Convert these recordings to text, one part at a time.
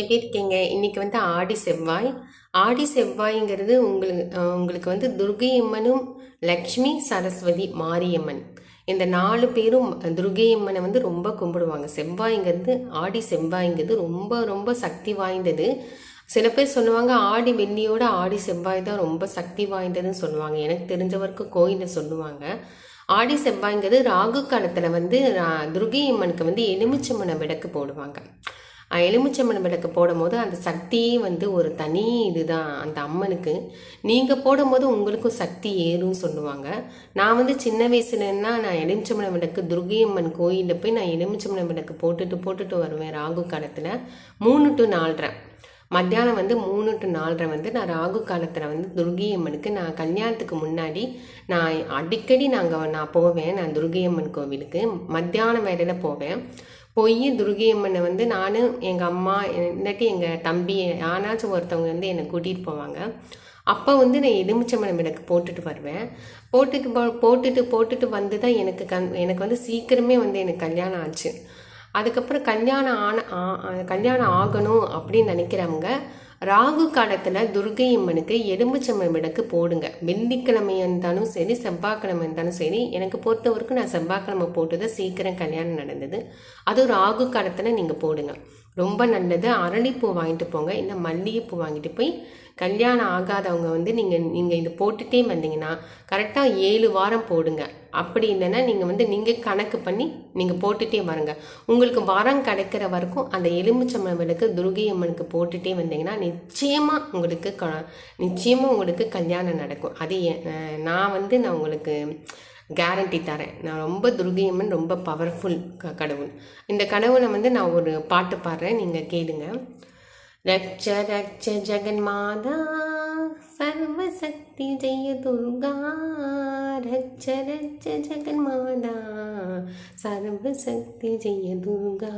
எப்படி இருக்கீங்க? இன்றைக்கி வந்து ஆடி செவ்வாய். ஆடி செவ்வாய்ங்கிறது உங்களுக்கு உங்களுக்கு வந்து துர்கை அம்மனும் லக்ஷ்மி சரஸ்வதி மாரியம்மன். இந்த நாலு பேரும் துர்கையம்மனை வந்து ரொம்ப கும்பிடுவாங்க. செவ்வாய்ங்கிறது ஆடி செவ்வாய்ங்கிறது ரொம்ப ரொம்ப சக்தி வாய்ந்தது. சில பேர் சொல்லுவாங்க ஆடி வெள்ளியோட ஆடி செவ்வாய் தான் ரொம்ப சக்தி வாய்ந்ததுன்னு சொல்லுவாங்க. எனக்கு தெரிஞ்ச வரைக்கும் கோயிலில் சொல்லுவாங்க. ஆடி செவ்வாய்ங்கிறது ராகு காலத்தில் வந்து துர்கையம்மனுக்கு துர்கை அம்மனுக்கு வந்து எலுமிச்சம்பழம் விளக்கு போடுவாங்க. எலுமிச்சம்பழம் விளக்கு போடும்போது அந்த சக்தியே வந்து ஒரு தனி இதுதான் அந்த அம்மனுக்கு. நீங்கள் போடும்போது உங்களுக்கும் சக்தி ஏறும்னு சொல்லுவாங்க. நான் வந்து சின்ன வயசுலன்னா நான் எலுமிச்சம்பழம் விளக்கு துர்கை அம்மன் கோயிலில் போய் நான் எலுமிச்சம்பழம் விளக்கு போட்டுட்டு போட்டுட்டு வருவேன் ராகு காலத்தில். மூணு டு நாலரை. மத்தியானம் வந்து மூணு டு நாலரை வந்து நான் ராகு காலத்தில் வந்து துர்கை அம்மனுக்கு நான் கல்யாணத்துக்கு முன்னாடி நான் அடிக்கடி நாங்கள் நான் போவேன். நான் துர்கை அம்மன் கோவிலுக்கு. மத்தியான வேலையில் போவேன். போய் துர்கையம்மனை வந்து நானும் எங்கள் அம்மா இல்லாட்டி எங்கள் தம்பி யாராச்சும் ஒருத்தவங்க வந்து என்னை கூட்டிகிட்டு போவாங்க. அப்போ வந்து நான் எலுமிச்சம்பழம் விளக்கு போட்டுட்டு வருவேன். போட்டுட்டு போ போட்டுட்டு போட்டுட்டு வந்து தான் எனக்கு கண் எனக்கு வந்து சீக்கிரமே வந்து எனக்கு கல்யாணம் ஆச்சு. அதுக்கப்புறம் கல்யாணம் ஆன கல்யாணம் ஆகணும் அப்படின்னு நினைக்கிறவங்க ராகு காலத்தில் துர்கை அம்மனுக்கு எலும்புச்சம்பழம் விளக்கு போடுங்க. வெள்ளிக்கிழமை இருந்தாலும் சரி செவ்வாய்க்கிழமை இருந்தாலும் சரி எனக்கு பொறுத்த வரைக்கும் நான் செவ்வாய்க்கிழமை போட்டு தான் சீக்கிரம் கல்யாணம் நடந்தது. அதுவும் ராகு காலத்தில் நீங்கள் போடுங்க. ரொம்ப நல்லது. அரளிப்பூ வாங்கிட்டு போங்க. இல்லை மல்லிகைப்பூ வாங்கிட்டு போய் கல்யாணம் ஆகாதவங்க வந்து நீங்கள் நீங்கள் இது போட்டுகிட்டே வந்தீங்கன்னா கரெக்டாக ஏழு வாரம் போடுங்க. அப்படி இல்லைன்னா நீங்கள் வந்து நீங்கள் கணக்கு பண்ணி நீங்கள் போட்டுகிட்டே வருங்க. உங்களுக்கு வாரம் கிடைக்கிற வரைக்கும் அந்த எலுமிச்சம்பழம் விளக்கு துர்கை அம்மனுக்கு போட்டுகிட்டே வந்தீங்கன்னா நிச்சயமாக உங்களுக்கு க நிச்சயமாக உங்களுக்கு கல்யாணம் நடக்கும். அது நான் வந்து நான் உங்களுக்கு கேரண்டி தரேன். நான் ரொம்ப துர்கை அம்மன் ரொம்ப பவர்ஃபுல் க கடவுள். இந்த கடவுளை வந்து நான் ஒரு பாட்டு பாடுறேன். நீங்கள் கேளுங்க. ரட்ச ஜெகன் மாதா சர்வசக்தி சக்தி ஜெய துர்கா ரச்ச ரட்ச ஜெகன்மாதா சர்வசக்தி ஜெய துர்கா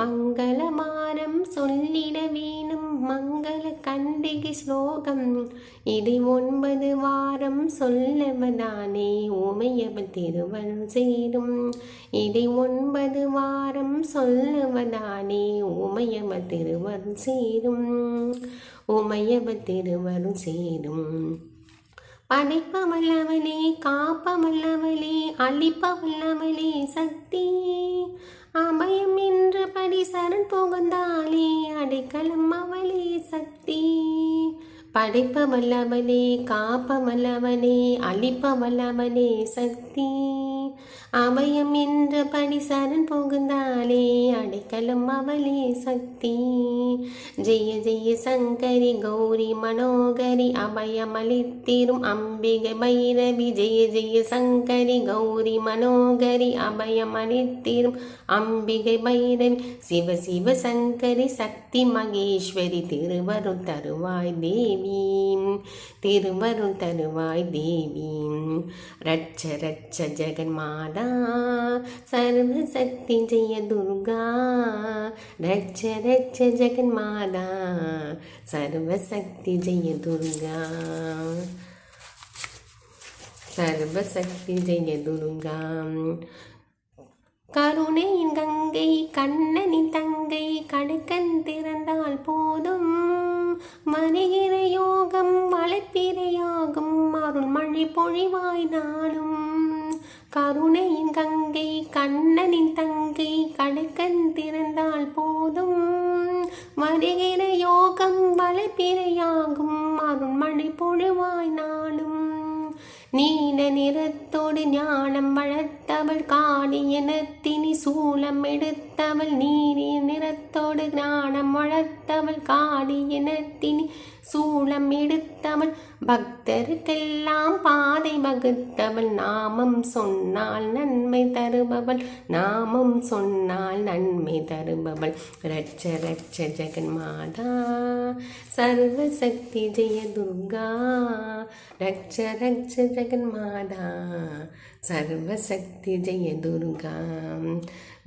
மங்களமாரம் சொல்லிட வேணும் மங்கள கண்டிகை ஸ்லோகம் இதை ஒன்பது வாரம் சொல்லவதானே ஓமையவ திருவள் சேரும் இதை ஒன்பது வாரம் சொல்லவதானே ஓமையவ திருவள் சேரும் உமையவ திருவரும் சேரும். படைப்பவல்லவளே காப்பவல்லவளே அழிப்பவல்லவளே சக்தி அபயம் என்றபடி சரண் புகுந்தாளே அடைக்கலம் அவளே சக்தி படைப்பவல்லவளே காப்பவல்லவளே அழிப்பவல்லவளே சக்தி அபயம் என்ற சரண் புகுந்தாலே அடைக்கலம் அவளே சக்தி. ஜெய ஜெய சங்கரி கௌரி மனோகரி அபயமளித்திரும் அம்பிகை பைரவி. ஜெய ஜெய சங்கரி கௌரி மனோகரி அபயமளித்திரும் அம்பிகை பைரவி. சிவ சிவ சங்கரி சக்தி மகேஸ்வரி திருவருள் தருவாய் தேவி திருவருள் தருவாய் தேவி ரட்ச ரட்ச ஜெகன் மாதா சர்வசக்தி ஜெய துர்கா ரட்ச ரட்ச ஜெகன் மாதா சர்வசக்தி ஜெய துர்கா. சர்வசக்தி ஜெய துர்கா. கருணையின் கங்கை கண்ணனின் தங்கை கடுக்கன் திறந்தால் போதும். வருகிற யோகம் வளர்ப்பிரையாகும் அருள் மழை பொழிவாய் நாளும். கருணையின் கங்கை கண்ணனின் தங்கை கடுக்கன் திறந்தால் போதும். வருகிற யோகம் வளர்ப்பிரையாகும் அருள் பொழுவாய் நாளும். நீல நிறத்தோடு ஞானம் வளர்த்தவள் காளி எனத்தினி சூலம் எடுத்து எடுத்தவள் நீரிய நிறத்தோடு ஞானம் வளர்த்தவள் காளி இனத்தினி சூளம் எடுத்தவள். பக்தருக்கெல்லாம் பாதை வகுத்தவள் நாமம் சொன்னால் நன்மை தருபவள். நாமம் சொன்னால் நன்மை தருபவள். ரட்ச ரட்ச ஜெகன் மாதா சர்வசக்தி ஜெய துர்கா. ரட்ச ரட்ச ஜெகன் மாதா சர்வசக்தி ஜெய துர்கா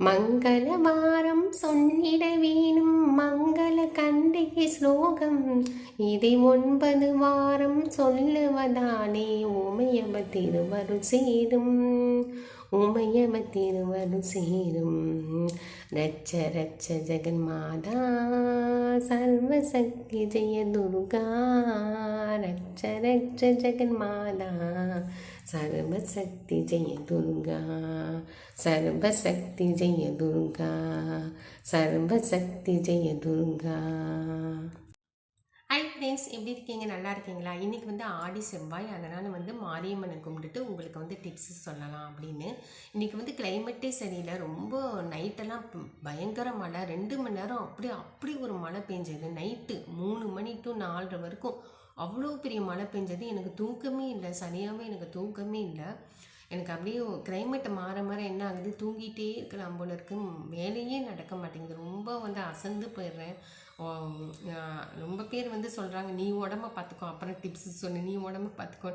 மங்களவாரம் சொன்னிட வேணும் மங்கள கண்டிகை ஸ்லோகம். இதை ஒன்பது வாரம் சொல்லுவதாலே உமையம திருவரு சேரும். உமையம திருவரு சேரும். ரச்ச ரச்ச ஜெகன்மாதா சர்வசக்தி ஜெய துர்கா ரச்ச ரச்ச ஜெகன்மாதா சர்வசக்தி ஜெய துர்கா சர்வசக்தி ஜெய துர்கா சர்வசக்தி ஜெய துர்கா ஹை ஃப்ரெண்ட்ஸ் எப்படி இருக்கீங்க? நல்லா இருக்கீங்களா? இன்றைக்கி வந்து ஆடி செவ்வாய். அதனால் வந்து மாரியம்மனை கும்பிட்டுட்டு உங்களுக்கு வந்து டிப்ஸ் சொல்லலாம் அப்படின்னு. இன்றைக்கி வந்து கிளைமேட்டே சரியில்லை. ரொம்ப நைட்டெல்லாம் பயங்கர மழை. ரெண்டு மணி நேரம் அப்படி அப்படி ஒரு மழை பெஞ்சது. நைட்டு மூணு மணி டு நாலரை வரைக்கும். அவ்வளோ பெரிய மழை பெஞ்சது. எனக்கு தூக்கமே இல்லை. சரியாகவே எனக்கு தூக்கமே இல்லை. எனக்கு அப்படியே கிளைமேட்டை மாற மாற என்ன ஆகுது? தூங்கிட்டே இருக்கலாம் போல இருக்கு. வேலையே நடக்க மாட்டேங்குது. ரொம்ப வந்து அசந்து போயிடுறேன். ரொம்ப பேர் வந்து சொல்கிறாங்க நீ உடம்ப பார்த்துக்கோ அப்புறம் டிப்ஸ் சொன்ன நீ உடம்ப பார்த்துக்கோ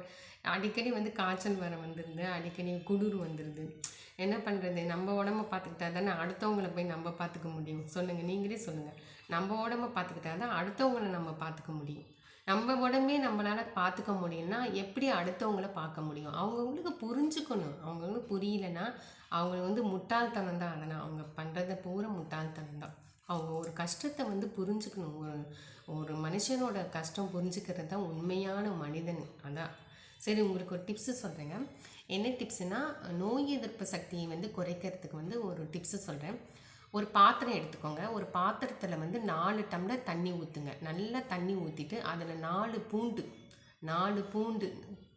அடிக்கடி வந்து காய்ச்சல் வர வந்துடுது அடிக்கடி குளிர் வந்துடுது என்ன பண்ணுறது நம்ம உடம்ப பார்த்துக்கிட்டா தானே அடுத்தவங்கள போய் நம்ம பார்த்துக்க முடியும். சொல்லுங்கள் நீங்களே சொல்லுங்கள் நம்ம உடம்ப பார்த்துக்கிட்டா தான் அடுத்தவங்கள நம்ம பார்த்துக்க முடியும். நம்ம உடம்பே நம்மளால் பார்த்துக்க முடியும்னா எப்படி அடுத்தவங்கள பார்க்க முடியும்? அவங்கவுங்களுக்கு புரிஞ்சுக்கணும். அவங்கவுங்களுக்கு புரியலன்னா அவங்க வந்து முட்டாள்தனம் தான். அதனால் அவங்க பண்ணுறத பூரா முட்டாள்தனம் தான். அவங்க ஒரு கஷ்டத்தை வந்து புரிஞ்சுக்கணும். ஒரு ஒரு மனுஷனோட கஷ்டம் புரிஞ்சுக்கிறது தான் உண்மையான மனிதன். அதான். சரி உங்களுக்கு ஒரு டிப்ஸு சொல்கிறேங்க என்ன டிப்ஸுனால் நோய் எதிர்ப்பு சக்தியை வந்து குறைக்கிறதுக்கு வந்து ஒரு டிப்ஸு சொல்கிறேன் ஒரு பாத்திரம் எடுத்துக்கோங்க. ஒரு பாத்திரத்தில் வந்து நாலு டம்ளர் தண்ணி ஊற்றுங்க நல்லா தண்ணி ஊற்றிட்டு அதில் நாலு பூண்டு நாலு பூண்டு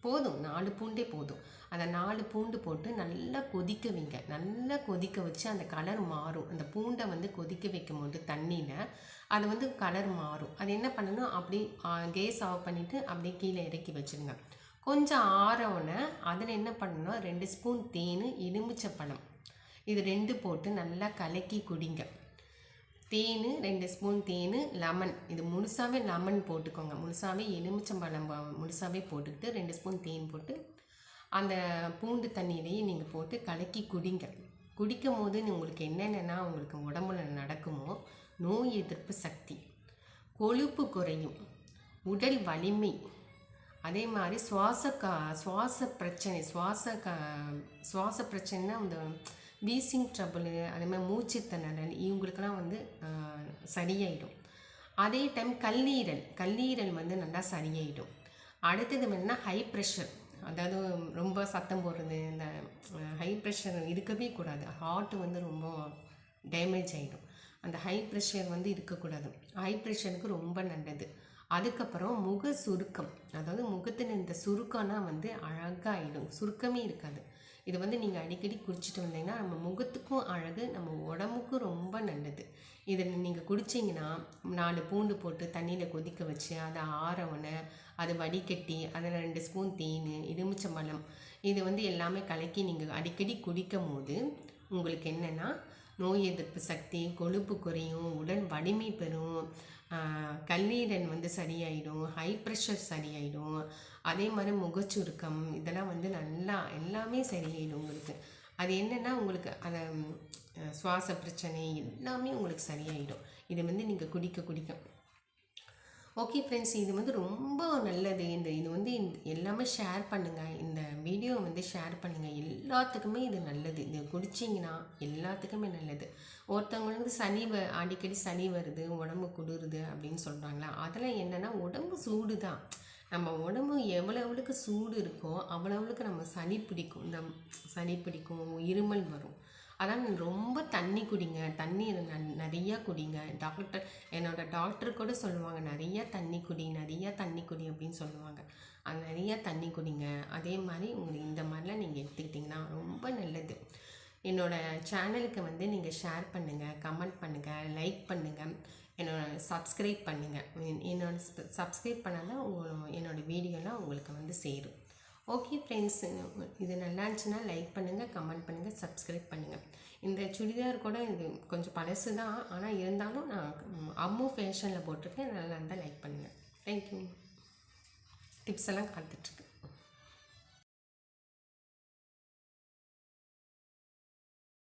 போதும். நாலு பூண்டே போதும். அதை நாலு பூண்டு போட்டு நல்லா கொதிக்க வைங்க. நல்லா கொதிக்க வச்சு அந்த கலர் மாறும். அந்த பூண்டை வந்து கொதிக்க வைக்கும் போது தண்ணியில் அது வந்து கலர் மாறும். அது என்ன பண்ணணும் அப்படி கேஸ் ஆஃப் பண்ணிவிட்டு அப்படியே கீழே இறக்கி வச்சுருங்க. கொஞ்சம் ஆறவுடனே அதில் என்ன பண்ணணும் ரெண்டு ஸ்பூன் தேன் எலுமிச்சப்பழம் இது ரெண்டு போட்டு நல்லா கலக்கி குடிங்க. தேன் ரெண்டு ஸ்பூன் தேன் லெமன். இது முழுசாகவே லெமன் போட்டுக்கோங்க. முழுசாகவே எலுமிச்சம்பழம் முழுசாகவே போட்டுக்கிட்டு ரெண்டு ஸ்பூன் தேன் போட்டு அந்த பூண்டு தண்ணியிலையே நீங்கள் போட்டு கலக்கி குடிங்க. குடிக்கும் போது உங்களுக்கு என்னென்னா உங்களுக்கு உடம்புல நடக்குமோ நோய் எதிர்ப்பு சக்தி கொழுப்பு குறையும் உடல் வலிமை. அதே மாதிரி சுவாச கா சுவாச பிரச்சனை சுவாச க சுவாச பிரச்சனைனா அந்த வீசிங் ட்ரபுளு அதே மாதிரி மூச்சு திணறல் இவங்களுக்கெல்லாம் வந்து சரியாயிடும். அதே டைம் கல்லீரல் கல்லீரல் வந்து நல்லா சரியாயிடும். அடுத்தது என்னென்னா ஹை ப்ரெஷர் அதாவது ரொம்ப சத்தம் போடுறது இந்த ஹை ப்ரெஷர் இருக்கவே கூடாது. ஹார்ட் வந்து ரொம்ப டேமேஜ் ஆகிடும் அந்த ஹை ப்ரெஷர் வந்து இருக்கக்கூடாது. ஹை ப்ரெஷருக்கு ரொம்ப நல்லது. அதுக்கப்புறம் முக சுருக்கம் அதாவது முகத்தில் இந்த சுருக்கம்னா வந்து அழகாகிடும் சுருக்கமே இருக்காது. இது வந்து நீங்கள் அடிக்கடி குடிச்சிட்டு வந்தீங்கன்னா நம்ம முகத்துக்கும் அழகு நம்ம உடம்புக்கும் ரொம்ப நல்லது. இதை நீங்கள் குடிச்சிங்கன்னா நாலு பூண்டு போட்டு தண்ணியில் கொதிக்க வச்சு அதை ஆறவனை அதை வடிகட்டி அதில் ரெண்டு ஸ்பூன் தேன் எலுமிச்சம்பழம் இது வந்து எல்லாமே கலக்கி நீங்கள் அடிக்கடி குடிக்கும் போது உங்களுக்கு என்னென்னா நோய் எதிர்ப்பு சக்தி கொழுப்பு குறையும் உடல் வலிமை பெறும் கல்லீரல் வந்து சரியாயிடும் ஹை ப்ரெஷர் சரியாயிடும் அதே மாதிரி முகச்சுருக்கம் இதெல்லாம் வந்து நல்லா எல்லாமே சரியாயிடும் உங்களுக்கு. அது என்னென்னா உங்களுக்கு அதை சுவாச பிரச்சனை எல்லாமே உங்களுக்கு சரியாயிடும். இதை வந்து நீங்கள் குடிக்க குடிக்க. ஓகே ஃப்ரெண்ட்ஸ் இது வந்து ரொம்ப நல்லது. இந்த இது வந்து எல்லாமே ஷேர் பண்ணுங்கள் இந்த வீடியோ வந்து ஷேர் பண்ணுங்கள் எல்லாத்துக்குமே இது நல்லது. இது குடிச்சிங்கன்னா எல்லாத்துக்குமே நல்லது. ஒருத்தவங்களுக்கு வந்து சனி வ அடிக்கடி சனி வருது உடம்பு குளிருது அப்படின்னு சொல்கிறாங்களா அதெல்லாம் என்னென்னா உடம்பு சூடு தான் நம்ம உடம்பு எவ்வளவுக்கு சூடு இருக்கோ அவ்வளோ அவ்வளோக்கு நம்ம சளி பிடிக்கும். இந்த சளி பிடிக்கும் இருமல் வரும். ஆனால் ரொம்ப தண்ணி குடிங்க. தண்ணி நிறையா குடிங்க. டாக்டர் என்னோட டாக்டர் கூட சொல்லுவாங்க நிறையா தண்ணி குடி நிறையா தண்ணி குடி அப்படின்னு சொல்லுவாங்க. அது நிறையா தண்ணி குடிங்க. அதே மாதிரி உங்களுக்கு இந்த மாதிரிலாம் நீங்கள் எடுத்துக்கிட்டிங்கன்னா ரொம்ப நல்லது. என்னோடய சேனலுக்கு வந்து நீங்கள் ஷேர் பண்ணுங்கள் கமெண்ட் பண்ணுங்கள் லைக் பண்ணுங்கள் என்னோட சப்ஸ்கிரைப் பண்ணுங்கள் என்னோட சப்ஸ்கிரைப் பண்ணால் தான் உங்கள் என்னோடய வீடியோலாம் உங்களுக்கு வந்து சேரும். ஓகே ஃப்ரெண்ட்ஸ் இது நல்லா இருந்துச்சுன்னா லைக் பண்ணுங்கள் கமெண்ட் பண்ணுங்கள் சப்ஸ்கிரைப் பண்ணுங்கள் இந்த சுடிதார் கூட இது கொஞ்சம் பழசு தான் ஆனால் இருந்தாலும் நான் அம்மு ஃபேஷனில் போட்டிருக்கேன் நல்லா இருந்தால் லைக் பண்ணுங்கள் தேங்க்யூ டிப்ஸ் எல்லாம் காத்துட்ருக்கு